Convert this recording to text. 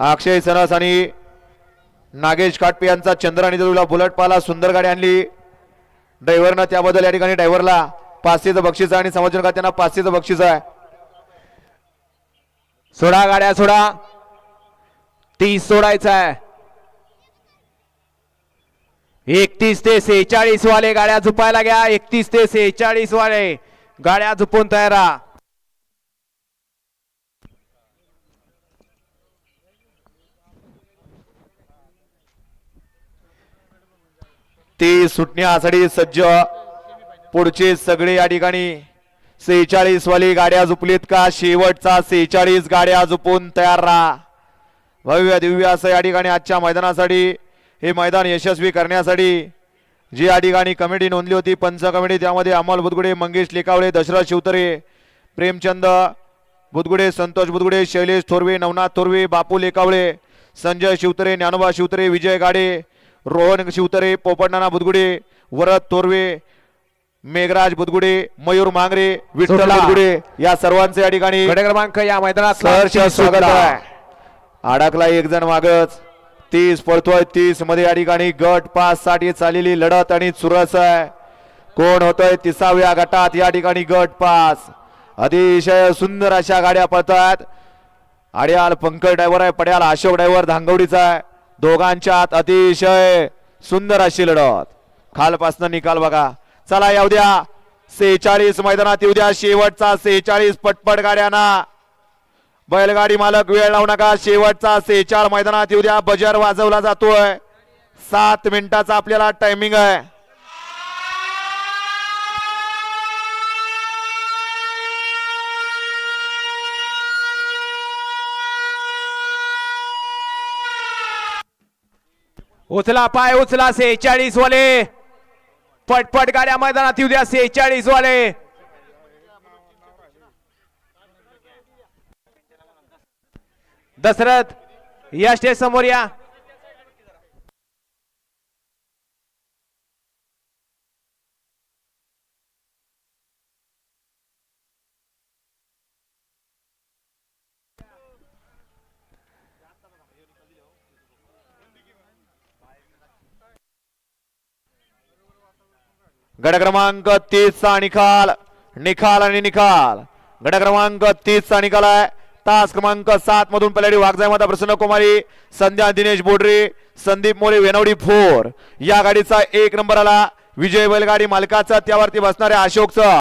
अक्षय सरस आणि नागेश काटपे यांचा चंद्र आणि देऊला बुलट पाला सुंदर गाडी आणली. ड्रायव्हरनं त्याबद्दल या ठिकाणी ड्रायव्हरला पाचशेचं बक्षीस आहे आणि समाजन त्यांना पाचशेचं बक्षीस आहे. सोडा गाड्या सोडा. तीस सोडायचा आहे. एकतीस ते सेहेचाळीस वाले गाड्या झुपायला घ्या. एकतीस ते सेहेचाळीस वाले गाड्या झुपून तयार राहा. ती सुटण्यासाठी सज्ज. पुढचे सगळे या ठिकाणी सेहेचाळीस वाली गाड्या झुपलीत का? शेवटचा सेहेचाळीस गाड्या झुपून तयार राहा. भव्य दिव्य असं या ठिकाणी आजच्या मैदानासाठी हे मैदान यशस्वी करण्यासाठी जी या ठिकाणी कमिटी नोंदली होती पंच कमिटी त्यामध्ये अमोल बुदगुडे मंगेश लेकावळे दशरथ शिवतरे प्रेमचंद बुदगुडे संतोष बुदगुडे शैलेश थोरवे नवनाथ थोरवे बापू लेकावळे संजय शिवतरे ज्ञानोबा शिवतरे विजय गाडे रोहन शिवतरे पोपटनाना बुदगुडे वरद थोरवे मेघराज बुदगुडे मयूर मांगरे विठ्ठल. बुदगुडे या सर्वांचे या ठिकाणी क्रमांक या मैदानात सहर्ष स्वागत आहे. अडकला एक जण मागच. तीस पळतोय तीसमध्ये या ठिकाणी गट पाच साठी चाललेली लढत आणि चुरस आहे. कोण होतोय तिसाव्या गटात या ठिकाणी गट पास. अतिशय सुंदर अशा गाड्या पळतात अड्याल पंकज ड्रायव्हर आहे पड्याल अशोक ड्रायव्हर धांगवडीचा आहे. दोघांच्यात अतिशय सुंदर अशी लढत. खालपासनं निकाल बघा. चला येऊ द्या. सेहेचाळीस मैदानात येऊ द्या. शेवटचा सेहेचाळीस पटपट गाड्यांना. बैलगाडी मालक वेळ लावू नका. शेवटचा सेचाळ मैदानात येऊ द्या. बजर वाजवला जातोय. सात मिनिटाचा आपल्याला टायमिंग आहे. उचला पाय उचला सेहेचाळीस वाले. पटपट गाड्या मैदानात येऊ द्या सेहेचाळीस वाले. दशरथ या स्टेज समोर या. गड क्रमांक तीस चा निकाल. निकाल आणि निकाल. गड क्रमांक तीस चा निकाल आहे. तास क्रमांक सात मधून पल्याडी वाघजाय माता प्रसन्न कुमारी संध्या दिनेश बोडरे संदीप मोरे वेनवडी फोर. या गाडीचा एक नंबर आला. विजय बैलगाडी मालकाचा त्यावरती बसणाऱ्या अशोकचं.